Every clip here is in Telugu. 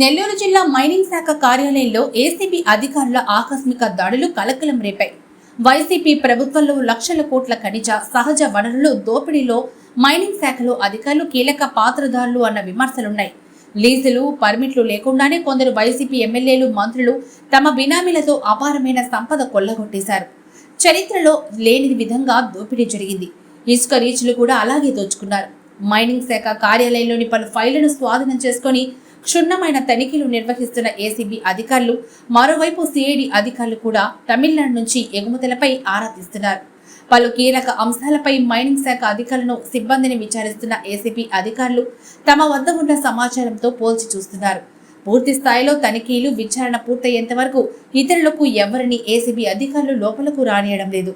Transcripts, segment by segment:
నెల్లూరు జిల్లా మైనింగ్ శాఖ కార్యాలయంలో ఏసీబీ అధికారుల ఆకస్మిక దాడులు కలకలం రేపాయి. వైసీపీ ప్రభుత్వంలో లక్షల కోట్ల ఖనిజ సహజ వనరులు దోపిడీలో మైనింగ్ శాఖలో అధికారులు కీలక పాత్రధారులు అన్న విమర్శలున్నాయి. లీజులు పర్మిట్లు లేకుండానే కొందరు వైసీపీ ఎమ్మెల్యేలు మంత్రులు తమ బినామీలతో అపారమైన సంపద కొల్లగొట్టేశారు. చరిత్రలో లేని విధంగా దోపిడీ జరిగింది. ఇసుక రీచ్లు కూడా అలాగే దోచుకున్నారు. మైనింగ్ శాఖ కార్యాలయంలోని పలు ఫైళ్ళను స్వాధీనం చేసుకొని క్షుణ్ణమైన తనిఖీలు నిర్వహిస్తున్న ఏసీబీ అధికారులు మరోవైపు సిఐడి అధికారులు కూడా తమిళనాడు నుంచి ఎగుమతులపై ఆరా తీస్తున్నారు. పలు కీలక అంశాలపై మైనింగ్ శాఖ అధికారులను సిబ్బందిని విచారిస్తున్న ఏసీబీ అధికారులు తమ వద్ద ఉన్న సమాచారంతో పోల్చి చూస్తున్నారు. పూర్తి స్థాయిలో తనిఖీలు విచారణ పూర్తయ్యేంత వరకు ఇతరులకు ఎవరిని ఏసీబీ అధికారులు లోపలకు రానియడం లేదు.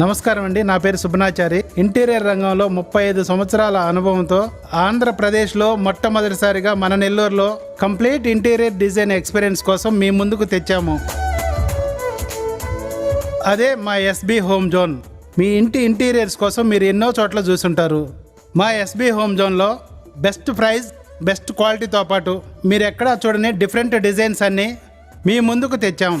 నమస్కారం అండి. నా పేరు సుబ్బనాచారి. ఇంటీరియర్ రంగంలో ముప్పై ఐదు సంవత్సరాల అనుభవంతో ఆంధ్రప్రదేశ్లో మొట్టమొదటిసారిగా మన నెల్లూరులో కంప్లీట్ ఇంటీరియర్ డిజైన్ ఎక్స్పీరియన్స్ కోసం మీ ముందుకు తెచ్చాము. అదే మా ఎస్బి హోమ్ జోన్. మీ ఇంటి ఇంటీరియర్స్ కోసం మీరు ఎన్నో చోట్ల చూసుంటారు. మా ఎస్బి హోమ్ జోన్లో బెస్ట్ ప్రైస్ బెస్ట్ క్వాలిటీతో పాటు మీరు ఎక్కడా చూడని డిఫరెంట్ డిజైన్స్ అన్నీ మీ ముందుకు తెచ్చాము